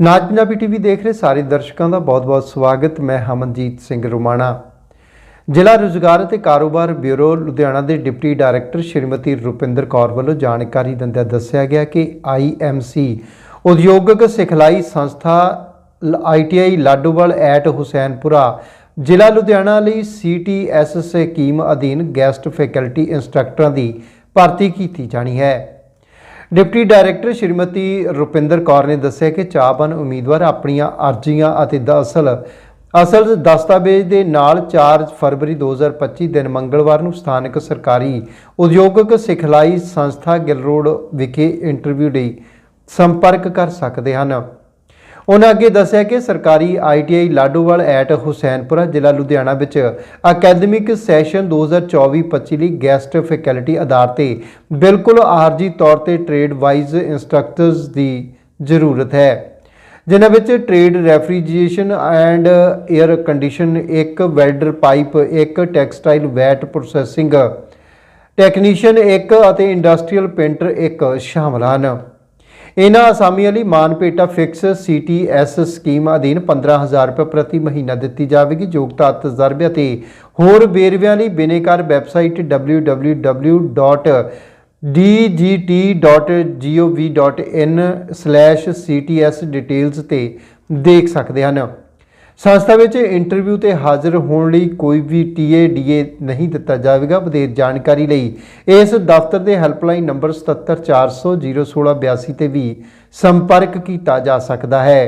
ਨਾਜ Punjabi TV ਦੇਖ ਰਹੇ ਸਾਰੇ ਦਰਸ਼ਕਾਂ ਦਾ ਬਹੁਤ-ਬਹੁਤ ਸਵਾਗਤ। ਮੈਂ ਹਮਨਜੀਤ ਸਿੰਘ ਰੋਮਾਣਾ। ਜ਼ਿਲ੍ਹਾ ਰੁਜ਼ਗਾਰ ਅਤੇ ਕਾਰੋਬਾਰ ਬਿਊਰੋ ਲੁਧਿਆਣਾ ਦੇ ਡਿਪਟੀ ਡਾਇਰੈਕਟਰ ਸ਼੍ਰੀਮਤੀ ਰੁਪਿੰਦਰ ਕੌਰ ਵੱਲੋਂ ਜਾਣਕਾਰੀ ਦਿੰਦਿਆਂ ਦੱਸਿਆ ਗਿਆ ਕਿ ਆਈਐਮਸੀ ਉਦਯੋਗਿਕ ਸਿਖਲਾਈ ਸੰਸਥਾ ਆਈਟੀਆਈ ਲਾਡੋਵਾਲ ਐਟ ਹੁਸੈਨਪੁਰਾ ਜ਼ਿਲ੍ਹਾ ਲੁਧਿਆਣਾ ਲਈ ਸੀਟੀਐਸ ਸਕੀਮ ਅਧੀਨ ਗੈਸਟ ਫੈਕਲਟੀ ਇੰਸਟ੍ਰਕਟਰਾਂ ਦੀ ਭਰਤੀ ਕੀਤੀ ਜਾਣੀ ਹੈ। ਡਿਪਟੀ ਡਾਇਰੈਕਟਰ ਸ਼੍ਰੀਮਤੀ ਰੁਪਿੰਦਰ ਕੌਰ ਨੇ ਦੱਸਿਆ ਕਿ ਚਾਹਵਾਨ ਉਮੀਦਵਾਰ ਆਪਣੀਆਂ ਅਰਜ਼ੀਆਂ ਅਤੇ ਦਸਲ ਅਸਲ ਦਸਤਾਵੇਜ਼ ਦੇ ਨਾਲ 4 ਫਰਵਰੀ 2025 ਦਿਨ ਮੰਗਲਵਾਰ ਨੂੰ ਸਥਾਨਕ ਸਰਕਾਰੀ ਉਦਯੋਗਿਕ ਸਿਖਲਾਈ ਸੰਸਥਾ ਗਿਲਰੋਡ ਵਿਖੇ ਇੰਟਰਵਿਊ ਲਈ ਸੰਪਰਕ ਕਰ ਸਕਦੇ ਹਨ। ਉਹਨਾਂ ਅੱਗੇ ਦੱਸਿਆ ਕਿ ਸਰਕਾਰੀ ਆਈਟੀਆਈ ਲਾਡੋਵਾਲ ਐਟ ਹੁਸੈਨਪੁਰਾ ਜ਼ਿਲ੍ਹਾ ਲੁਧਿਆਣਾ ਵਿੱਚ ਅਕੈਡਮਿਕ ਸੈਸ਼ਨ 2024-25 ਲਈ ਗੈਸਟ ਫੈਕਲਟੀ ਆਧਾਰ ਤੇ ਬਿਲਕੁਲ ਆਰਜੀ ਤੌਰ ਤੇ ਟ੍ਰੇਡ ਵਾਈਜ਼ ਇੰਸਟ੍ਰਕਟਰਸ ਦੀ ਜ਼ਰੂਰਤ ਹੈ। ਜਿਨ੍ਹਾਂ ਵਿੱਚ trade refrigeration and air condition, ਇੱਕ ਵੈਲਡਰ ਪਾਈਪ, ਇੱਕ ਟੈਕਸਟਾਈਲ ਵੈਟ ਪ੍ਰੋਸੈਸਿੰਗ ਟੈਕਨੀਸ਼ੀਅਨ, ਇੱਕ ਅਤੇ ਇੰਡਸਟਰੀਅਲ ਪੇਂਟਰ ਇੱਕ ਸ਼ਾਮਲ ਹਨ। ਇਹਨਾਂ ਅਸਾਮੀਆਂ ਲਈ ਮਾਨਪੇਟਾ ਫਿਕਸ ਸੀਟੀਐਸ ਸਕੀਮ ਅਧੀਨ 15000 ਰੁਪਏ ਪ੍ਰਤੀ ਮਹੀਨਾ ਦਿੱਤੀ ਜਾਵੇਗੀ। ਯੋਗਤਾ ਤਜਰਬੇ ਅਤੇ ਹੋਰ ਵੇਰਵਿਆਂ ਲਈ ਬਿਨੇਕਾਰ ਵੈਬਸਾਈਟ www.dgt.gov.in/cts ਡਿਟੇਲਸ ਤੇ ਦੇਖ ਸਕਦੇ ਹਨ। ਸੰਸਥਾ ਵਿੱਚ ਇੰਟਰਵਿਊ ਤੇ ਹਾਜ਼ਰ ਹੋਣ ਲਈ ਕੋਈ ਵੀ ਟੀਏਡੀਏ ਨਹੀਂ ਦਿੱਤਾ ਜਾਵੇਗਾ। ਵਧੇਰ ਜਾਣਕਾਰੀ ਲਈ ਇਸ ਦਫ਼ਤਰ ਦੇ ਹੈਲਪਲਾਈਨ ਨੰਬਰ 77400 01682 ਤੇ ਵੀ ਸੰਪਰਕ ਕੀਤਾ ਜਾ ਸਕਦਾ ਹੈ।